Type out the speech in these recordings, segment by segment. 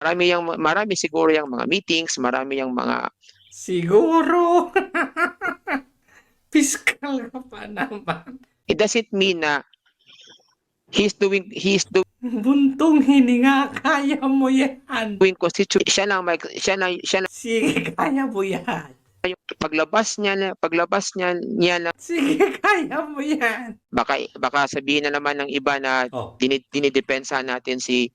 Marami yang marami siguro yang mga meetings, marami yang mga Siguro. Piskal ka pa naman. it doesn't mean na he's doing he's Buntong hininga, kaya mo yan. doing constitution siya lang may siya lang siya lang Sige, kaya mo yan. yung paglabas niya na paglabas niya niya na Sige, kaya mo yan. baka baka sabihin na naman ng iba na Oh. dinid, dinidepensa natin si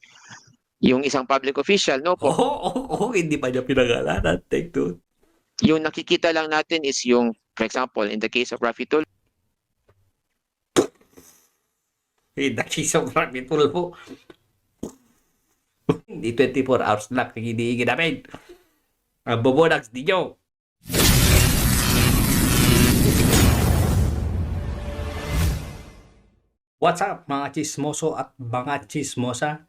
yung isang public official no Oo, po oo, oo, hindi pa niya pinangalanan. Take two. yung nakikita lang natin is yung for example in the case of Rafi Tulfo Eh, nakisang marami tulpo. Hindi 24 hours lang hinihingi namin. Ang bubonags ninyo. What's up mga chismoso at mga chismosa?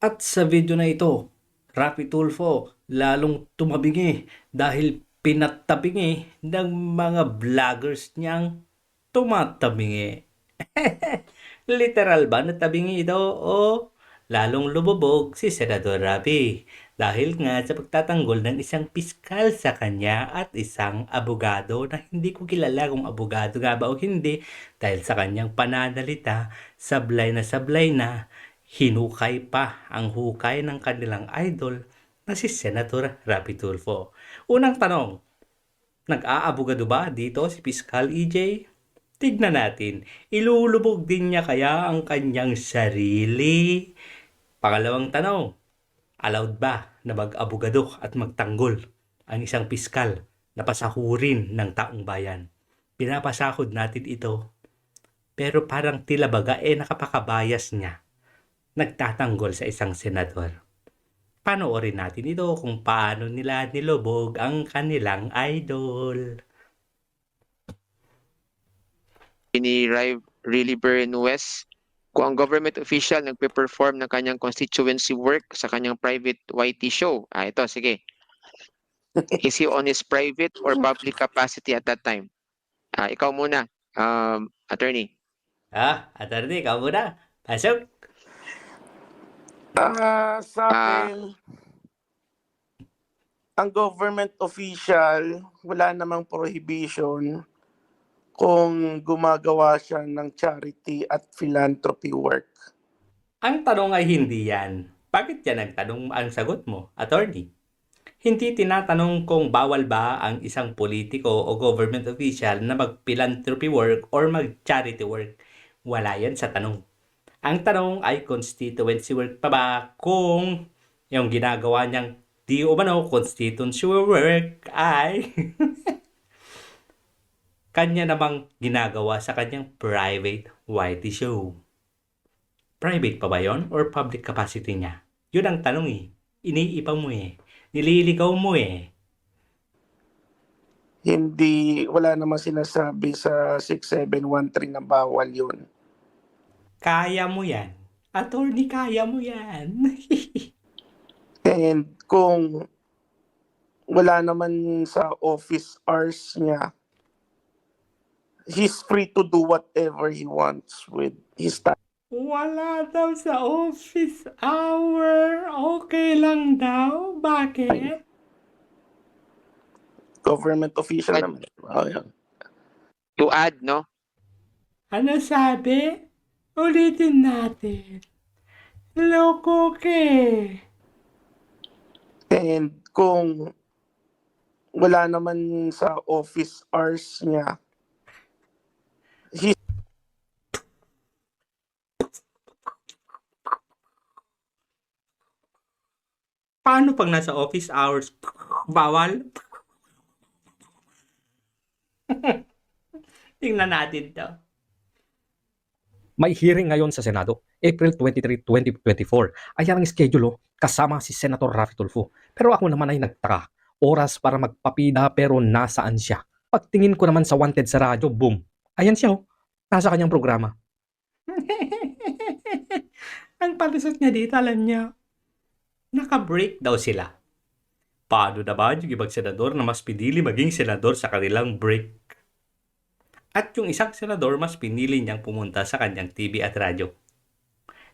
At sa video na ito, Rapi Tulfo lalong tumabingi dahil pinatabingi ng mga vloggers niyang tumatabingi. Literal ba na tabingi ito o lalong lumubog si Senador Rapi dahil nga sa pagtatanggol ng isang piskal sa kanya at isang abogado na hindi ko kilala kung abogado nga ba o hindi dahil sa kanyang pananalita sablay na sablay na hinukay pa ang hukay ng kanilang idol na si Senator Rapi Tulfo. Unang tanong, nag-aabogado ba dito si Piskal EJ? Tignan natin, ilulubog din niya kaya ang kanyang sarili? Pangalawang tanong, allowed ba na mag-abogado at magtanggol ang isang piskal na pasahurin ng taong bayan? Pinapasahod natin ito, pero parang tila baga eh nakapakabayas niya nagtatanggol sa isang senador. Panoorin natin ito kung paano nila nilubog ang kanilang idol. ni Ray Really Bernuez kung ang government official nagpe-perform ng kanyang constituency work sa kanyang private YT show. Ah, ito, sige. Is he on his private or public capacity at that time? Ah, ikaw muna, um, attorney. Ah, attorney, ikaw muna. Pasok. Ah, sa akin, ang government official, wala namang prohibition kung gumagawa siya ng charity at philanthropy work. Ang tanong ay hindi yan. Bakit yan ang tanong ang sagot mo, attorney? Hindi tinatanong kung bawal ba ang isang politiko o government official na mag-philanthropy work or mag-charity work. Wala yan sa tanong. Ang tanong ay constituency work pa ba kung yung ginagawa niyang di umano constituency work ay kanya namang ginagawa sa kanyang private YT show. Private pa ba yon or public capacity niya? Yun ang tanong eh. Iniipa mo eh. Nililigaw mo eh. Hindi, wala namang sinasabi sa 6713 na bawal yun. Kaya mo yan. Attorney, kaya mo yan. And kung wala naman sa office hours niya, he's free to do whatever he wants with his time. Wala daw sa office hour. Okay lang daw. Bakit? Government official naman. Oh, yun. To add, no? Ano sabi? Ulitin natin. Loko ke. And kung wala naman sa office hours niya, he Paano pag nasa office hours? Bawal? Tingnan natin to. May hearing ngayon sa Senado, April 23, 2024. Ayan ang schedule, oh, kasama si Senator Rafi Tulfo. Pero ako naman ay nagtaka. Oras para magpapida pero nasaan siya? Pagtingin ko naman sa wanted sa radyo, boom. Ayan siya, oh. Nasa kanyang programa. ang palusot niya dito, alam niya, naka-break daw sila. Paano naman yung ibang senador na mas pinili maging senador sa kanilang break? At yung isang senador mas pinili niyang pumunta sa kanyang TV at radyo.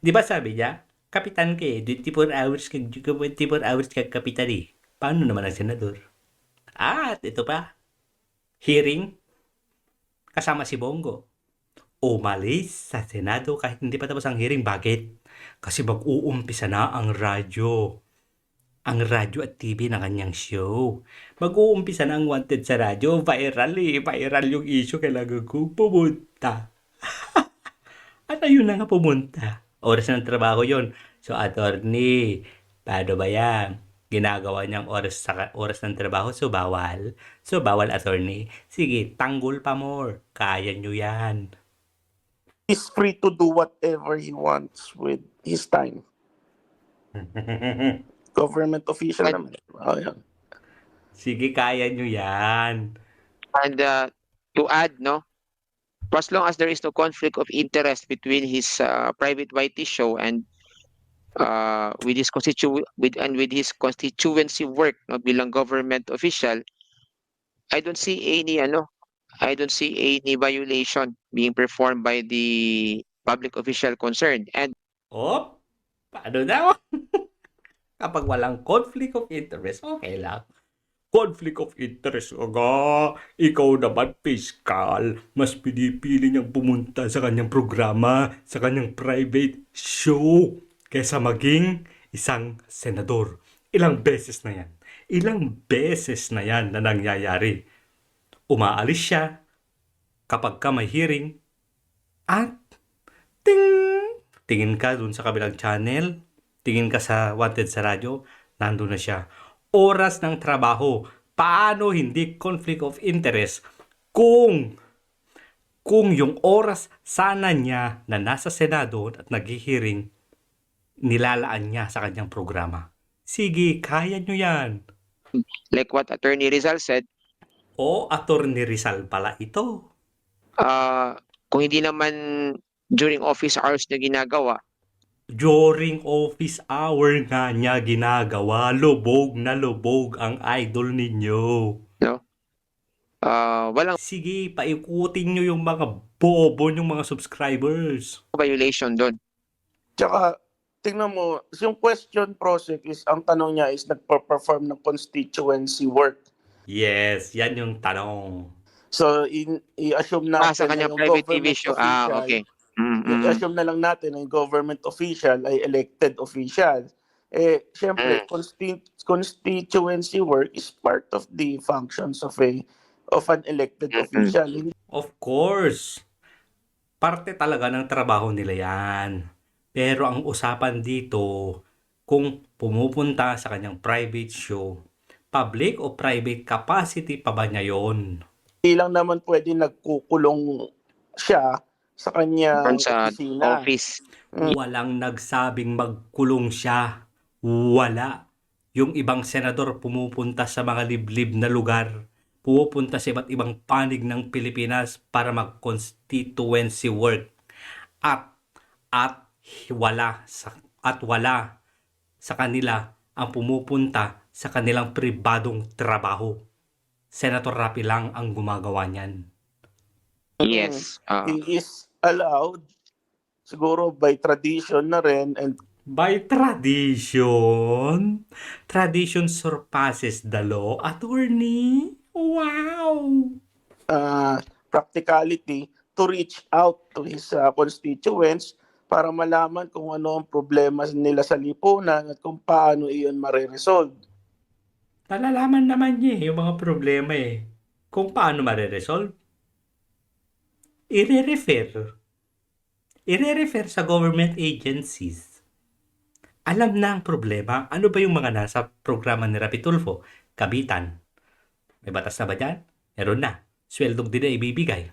Di ba sabi niya, Kapitan ka eh. 24 hours ka, 24 hours ka kapitan eh. Paano naman ang senador? At ito pa. Hearing. Kasama si Bongo. Umalis sa Senado kahit hindi pa tapos ang hearing. Bakit? Kasi mag-uumpisa na ang radyo. Ang radyo at TV na kanyang show. Mag-uumpisa na ang wanted sa radyo. Viral eh. Viral yung issue. Kailangan ko pumunta. At ayun na nga pumunta. Oras ng trabaho yon. So, attorney, paano ba yan? Ginagawa niyang oras sa oras ng trabaho, so bawal. So, bawal, attorney. Sige, tanggol pa more. Kaya niyo yan. He's free to do whatever he wants with his time. Government official But- naman. Oh, yan. Sige, kaya niyo yan. And uh, to add, no, for as long as there is no conflict of interest between his uh, private YT show and uh, with his constitu with and with his constituency work no, bilang government official, I don't see any ano, I don't see any violation being performed by the public official concerned. And Oh, paano daw? Kapag walang conflict of interest, okay lang. Conflict of interest, aga. Ikaw naman, fiscal. Mas pinipili niyang pumunta sa kanyang programa, sa kanyang private show, kaysa maging isang senador. Ilang beses na yan. Ilang beses na yan na nangyayari. Umaalis siya kapag ka may hearing at ting! Tingin ka dun sa kabilang channel, tingin ka sa wanted sa radyo, nandun na siya. Oras ng trabaho. Paano hindi conflict of interest kung kung yung oras sana niya na nasa Senado at naghihiring, nilalaan niya sa kanyang programa. Sige, kaya nyo yan. like what Attorney Rizal said, O, Attorney Rizal pala ito. uh, kung hindi naman during office hours na ginagawa, During office hour nga niya ginagawa, lubog na lubog ang idol ninyo. uh, walang Sige, paikutin nyo yung mga bobo yung mga subscribers. violation doon. Tsaka, tingnan mo, yung question process is, ang tanong niya is nagpa-perform ng constituency work. Yes, yan yung tanong. So, in, i-assume natin Ah, sa na kanyang yung private TV government show. Ah, official- okay. Mm, mm. I-assume na lang natin na yung government official ay elected official. Eh, syempre, Mm. consti- constituency work is part of the functions of a of an elected Mm-mm. official. Hindi Of course, parte talaga ng trabaho nila yan. Pero ang usapan dito, kung pumupunta sa kanyang private show, public o private capacity pa ba niya yon? lang naman pwede nagkukulong siya sa Doon sa opisina. office. Walang nagsabing magkulong siya. Wala. Yung ibang senador pumupunta sa mga liblib na lugar. Pumupunta sa iba't ibang panig ng Pilipinas para mag-constituency work. At at wala sa at wala sa kanila ang pumupunta sa kanilang pribadong trabaho. Senator Rapi lang ang gumagawa niyan. Yes. ah. He is allowed siguro by tradition na rin and By tradition, tradition surpasses the law, attorney. Wow! uh, practicality to reach out to his uh, constituents para malaman kung ano ang problema nila sa lipunan at kung paano iyon mare-resolve. Nalalaman naman niya eh, yung mga problema eh. Kung paano mareresolve. Ire-refer. Ire-refer sa government agencies. Alam na ang problema. Ano ba yung mga nasa programa ni Rapi Tulfo? Kabitan. May batas na ba dyan? Meron na. Sweldong din na ibibigay.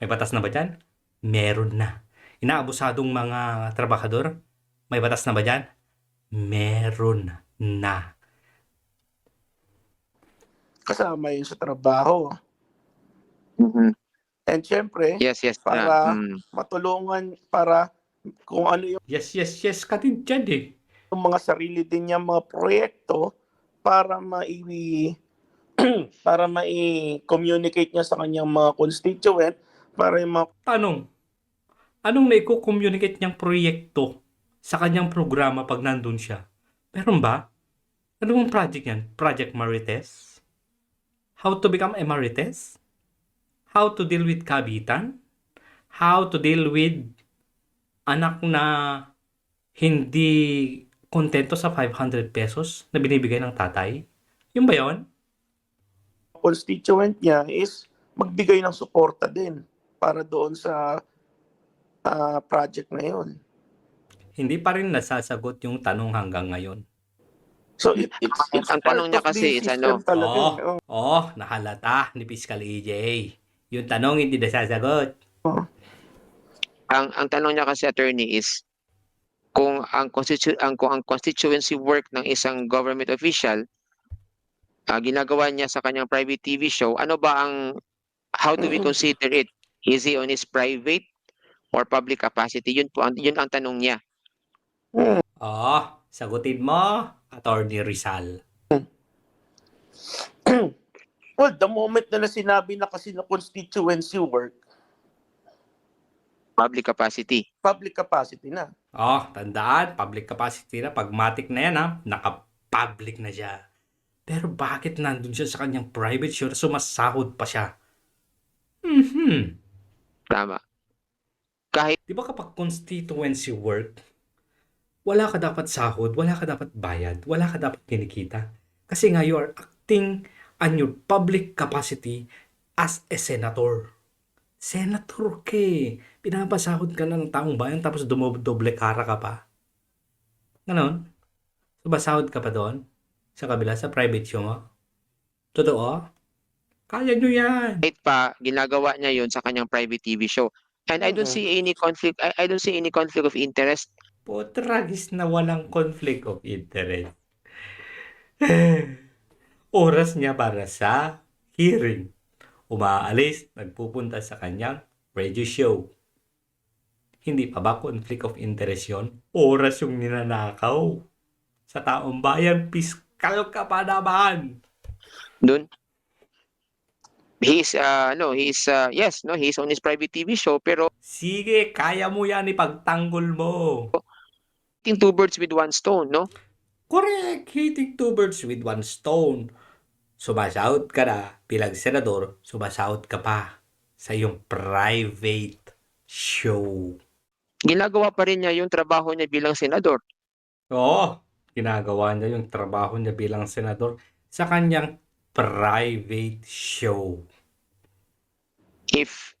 May batas na ba dyan? Meron na. Inaabusadong mga trabahador? May batas na ba dyan? Meron na. Kasama yun sa trabaho. Mhm. And syempre, Yes, yes. ah, Para- mm. matulungan para kung ano yung Yes, yes, yes ka din dyan eh. mga sarili din niya mga proyekto para mai para mai-communicate niya sa kanyang mga constituent para yung mga Tanong, anong naiko-communicate niyang proyekto sa kanyang programa pag nandun siya. Meron ba? Ano bang project yan? Project Marites? How to become a Marites? How to deal with kabitan? How to deal with anak na hindi kontento sa 500 pesos na binibigay ng tatay? Yun ba yun? constituent niya is magbigay ng suporta din para doon sa ah, project na yun. Hindi pa rin nasasagot yung tanong hanggang ngayon. So it, it's, Ang- it's ang tanong niya kasi is ano? Oh. Oh, nahalata ni Fiscal EJ. Yung tanong hindi nasasagot. Ang ang tanong niya kasi attorney is kung ang constitu ang kung ang constituency work ng isang government official ah, ginagawa niya sa kanyang private TV show, ano ba ang how do we Mm. consider it? Is he on his private or public capacity? Yun po ang yun ang tanong niya. Oh, sagutin mo, Attorney Rizal. Well, the moment na, na sinabi na kasi na constituency work, Public capacity. public capacity na. Oh, tandaan, public capacity na. Pagmatic na yan ha, naka-public na siya. Pero bakit nandun siya sa kanyang private show na sumasahod pa siya? Mhm. Tama. Kahit Di ba kapag constituency work, wala ka dapat sahod, wala ka dapat bayad, wala ka dapat kinikita. Kasi nga you are acting on your public capacity as a senator. Senator ka eh. Pinapasahod ka na ng taong bayan tapos dumoble kara ka pa. Ganon? Sumasahod ka pa doon? Sa kabila, sa private show mo? Totoo? Kaya nyo yan. kahit pa ginagawa niya yun sa kanyang private TV show. And I don't see any conflict I, I don't see any conflict of interest. Potragis na walang conflict of interest. Oras niya para sa hearing. Umaalis, nagpupunta sa kanyang radio show. Hindi pa ba conflict of interest yon? Oras yung ninanakaw. Sa taong bayan, piskal ka pa naman. Doon he's uh no he's uh yes no he's on his private TV show pero Sige, kaya mo yan ipagtanggol mo. hitting two birds with one stone no Correct! Hitting two birds with one stone. Sumasahod ka na bilang senador, sumasahod ka pa sa iyong private show. ginagawa pa rin niya yung trabaho niya bilang senador Oo, ginagawa niya yung trabaho niya bilang senador sa kanyang private show. if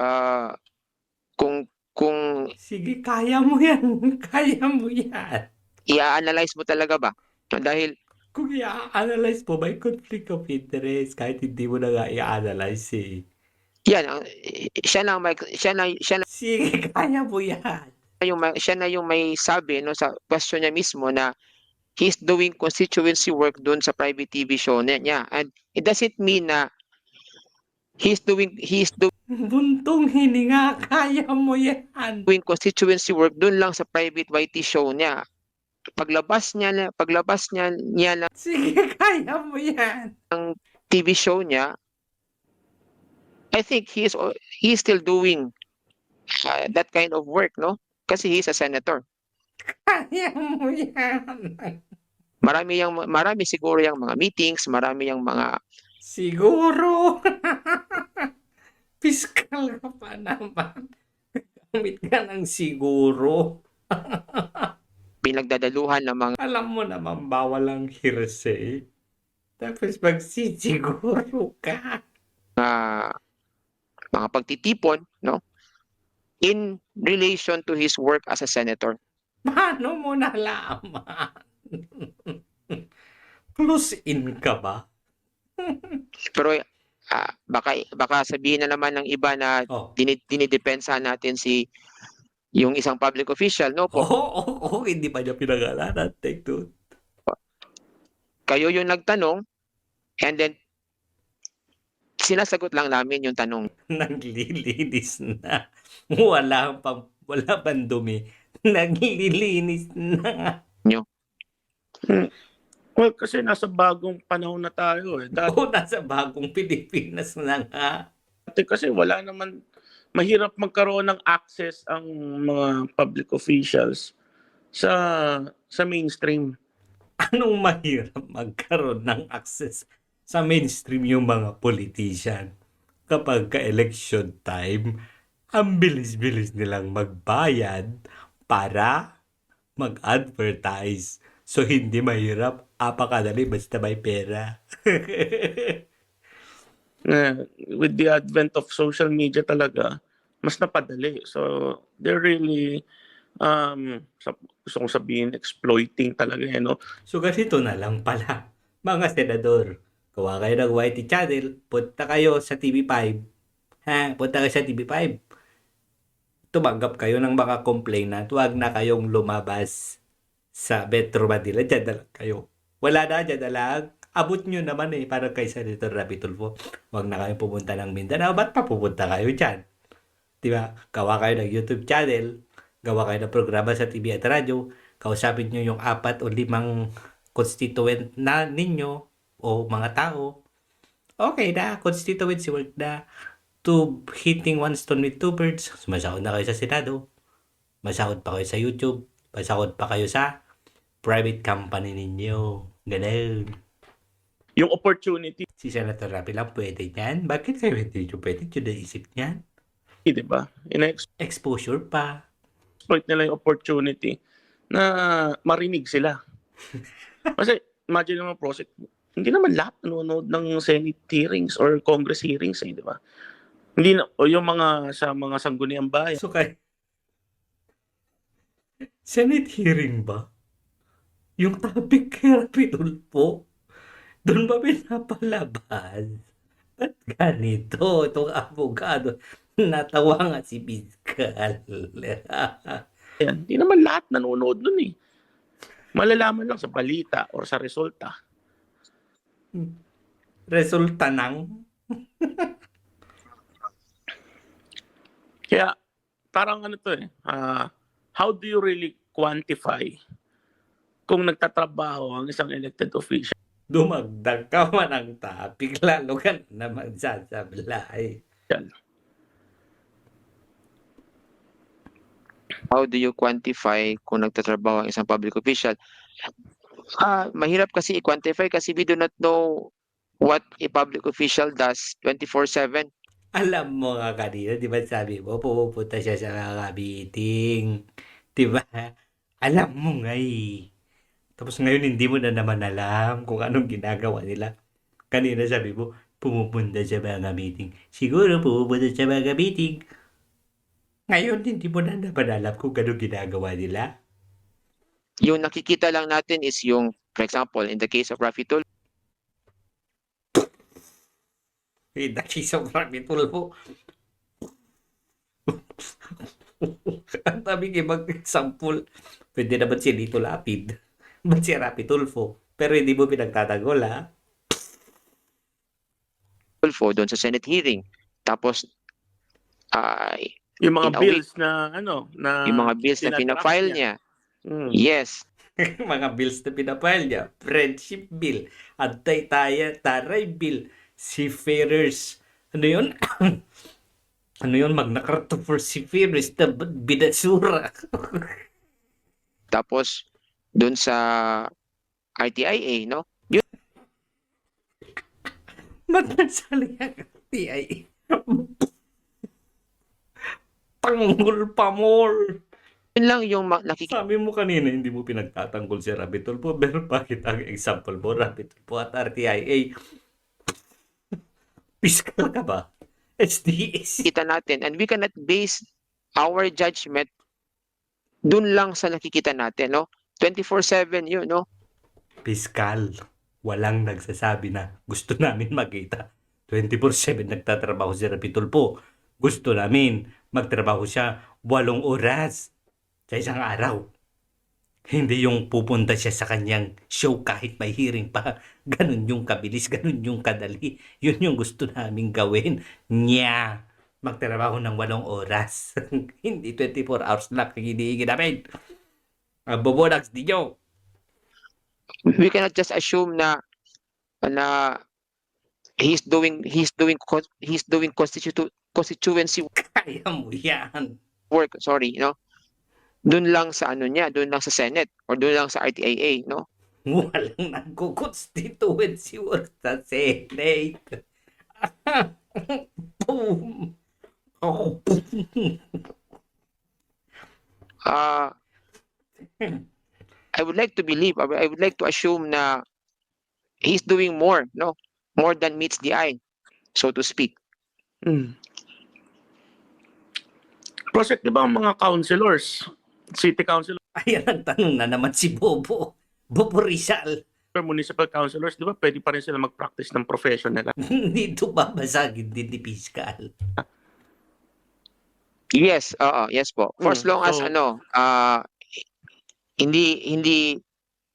uh kung kung Sige, kaya mo yan. Kaya mo yan. i-analyze mo talaga ba dahil Kung i-analyze mo, may conflict of interest kahit hindi mo na nga i-analyze eh. yan ang siya na may siya na siya na Sige, kaya mo yan. yung may, siya na yung may sabi no sa question niya mismo na he's doing constituency work doon sa private TV show niya, and it doesn't mean na he's doing he's Buntong hininga, kaya mo yan. doing constituency work doon lang sa private YT show niya paglabas niya na paglabas niya niya ng Sige, kaya mo yan. TV show niya I think he is he is still doing uh, that kind of work no kasi he's a senator Kaya mo yan. marami yang marami siguro yung mga meetings marami yung mga Siguro. Piskal ka pa naman. Gamit ka ng siguro. Pinagdadaluhan ng mga Alam mo naman bawal ang hearsay. Tapos magsisiguro ka. mga pagtitipon no in relation to his work as a senator Paano mo nalaman? Close in ka ba? pero ah, baka baka sabihin na naman ng iba na Oh. dinid, dinidepensa natin si yung isang public official no Oo, po oo, oo, hindi pa niya pinangalanan. Take two. kayo yung nagtanong and then sinasagot lang namin yung tanong Naglilinis na. Wala pang, wala pang dumi. Naglilinis na. Well, kasi nasa bagong panahon na tayo eh. Dati Oo, nasa bagong Pilipinas na nga. kasi wala naman, mahirap magkaroon ng access ang mga public officials sa sa mainstream. Anong mahirap magkaroon ng access sa mainstream yung mga politician? Kapag ka-election time, ang bilis-bilis nilang magbayad para mag-advertise. So, hindi mahirap. Apakadali basta may pera. Eh, with the advent of social media talaga, mas napadali. So, they're really, um, gusto kong sabihin, exploiting talaga, eh, no? So ganito na lang pala, mga senador. Gawa kayo ng YT channel, punta kayo sa TV5. Ha? Punta kayo sa TV5. Tumanggap kayo ng mga complainant, huwag na kayong lumabas sa Metro Manila. Diyan na lang kayo. Wala na, diyan na lang. Abot nyo naman eh, para kay Senator Rapi Tulfo. Huwag na kayo pumunta ng Mindanao. Ba't pa pupunta kayo dyan? Di ba? Gawa kayo ng YouTube channel, gawa kayo ng programa sa TV at radyo, kausapin nyo yung apat o limang constituent na ninyo o mga tao, okay na, constituency work na to hitting one stone with two birds. Sumasahod na kayo sa Senado, masahod pa kayo sa YouTube, masahod pa kayo sa private company ninyo. Ganun. Yung opportunity, Si Senator Rapi lang pwede niyan. Bakit kayo hindi nyo pwede? Yun naisip niyan. di ba? Ina-exploit Exposure pa. nila yung opportunity na marinig sila. Kasi, imagine naman, Prosit, hindi naman lahat nanonood ng Senate hearings or Congress hearings, eh, di ba? Hindi na, o yung mga sa mga sangguniang bayan, So kay Senate hearing ba? Yung topic kay Rapi Tulfo, doon ba pinapalabas? Ba't ganito? Itong abogado, natawa nga si Piskal. Yan. Hindi naman lahat nanonood nun eh. Malalaman lang sa balita or sa resulta. Resulta ng Kaya parang ano to eh, ah, how do you really quantify kung nagtatrabaho ang isang elected official? Dumagdag ka man ang topic, lalo ka na magsasablay. How do you quantify kung nagtatrabaho ang isang public official? Ah, mahirap kasi i-quantify kasi we do not know what a public official does 24/7. Alam mo nga kanina, di ba sabi mo, pupunta siya sa mga meeting. Di ba? Alam mo nga eh. Tapos ngayon hindi mo na naman alam kung anong ginagawa nila. Kanina sabi mo, pumupunta sa mga meeting. Siguro pumupunta sa mga meeting. Ngayon hindi mo na naman alam kung anong ginagawa nila. Yung nakikita lang natin is yung for example, in the case of Rafi Tulfo, Eh, nakisang marami tulpo. Ang daming ibang example. Pwede naman si Lito Lapid. Ba't si Rapi Tulfo? Pero hindi mo pinagtatanggol, ha? Tulfo doon sa Senate hearing. Tapos ay Yung mga bills na ano, na yung mga bills na pinafile niya. niya. Mm. Yes, mga bills na pinapile niya. Friendship bill. Antay-taya, taray bill. Seafarers. Ano yun? ano yun? Magna Carta for Seafarers na binasura. tapos doon sa RTIA, no? Magkasali ang TIA. Tanggol pa more. Yun lang yung nakikita Sabi mo kanina, hindi mo pinagtatanggol si Rapi Tulfo. Pero bakit ang example mo, Rapi Tulfo at RTIA? Piskal ka ba? SDS. natin and we cannot base our judgment doon lang sa nakikita natin, no? 24/7 yun, no? Piskal. Walang nagsasabi na gusto namin makita. 24-7 nagtatrabaho si Rapi Tulfo. Gusto namin magtrabaho siya walong oras sa isang araw. Hindi yung pupunta siya sa kanyang show kahit may hearing pa. Ganun yung kabilis, ganun yung kadali. Yun yung gusto naming gawin. Nya! Magtrabaho ng walong oras. Hindi 24 hours lang ang namin. Ang bobonax ninyo. We cannot just assume na na he's doing he's doing he's doing constitu- constituency Kaya mo yan. work, sorry, no? doon lang sa ano niya, doon lang sa Senate or doon lang sa RTIA, no? Walang nagko-constituency work sa Senate. Boom! Oh, boom! Uh, I would like to believe, I would- like to assume na he's doing more, no? More than meets the eye, so to speak. Mm. Project, di ba ang mga councilors, city councilor, Ayan ang tanong na naman si Bobo. Bobo Rizal. municipal councilors, di ba pwede pa rin sila mag-practice ng profession nila? Dito babasagin din ni Piskal. Yes, oo, yes po. For as Mm, long as so- ano, ah hindi hindi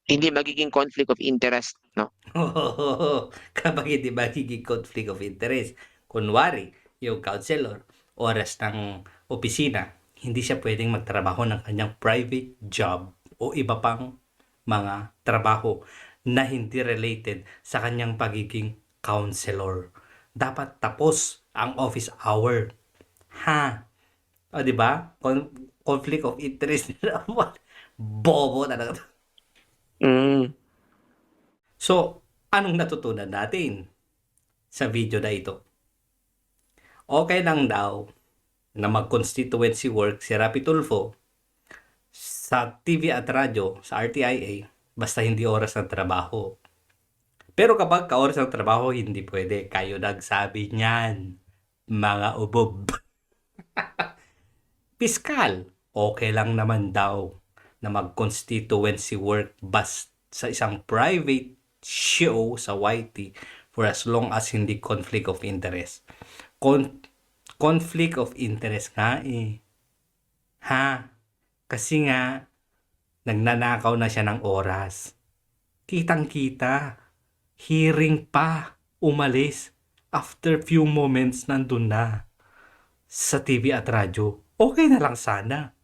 hindi magiging conflict of interest, no? Kapag hindi magiging conflict of interest. Kunwari, yung counselor, oras ng opisina, hindi siya pwedeng magtrabaho ng kanyang private job o iba pang mga trabaho na hindi related sa kanyang pagiging counselor. Dapat tapos ang office hour. Ha? O, di ba? Con- conflict of interest naman. Bobo talaga. Mm. So, anong natutunan natin sa video na ito? Okay lang daw na mag-constituency work si Rapi Tulfo sa TV at radyo, sa RTIA, basta hindi oras ng trabaho. Pero kapag ka-oras ng trabaho, hindi pwede. Kayo nagsabi niyan, mga ubob. Piskal, okay lang naman daw na mag-constituency work bas sa isang private show sa YT for as long as hindi conflict of interest. Con- conflict of interest nga eh. Ha? Kasi nga, nagnanakaw na siya ng oras. Kitang-kita. Hearing pa. Umalis. After few moments, nandun na. Sa TV at radyo. Okay na lang sana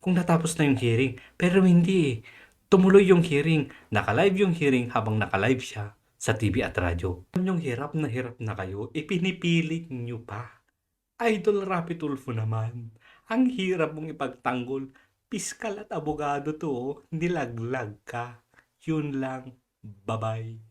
kung natapos na yung hearing. Pero hindi eh. Tumuloy yung hearing. Naka-live yung hearing habang naka-live siya sa TV at radyo. Alam yung hirap na hirap na kayo, ipinipilit nyo pa. Idol Rapi Tulfo naman. Ang hirap mong ipagtanggol. Piskal at abogado to, oh. nilaglag ka. Yun lang. Bye-bye.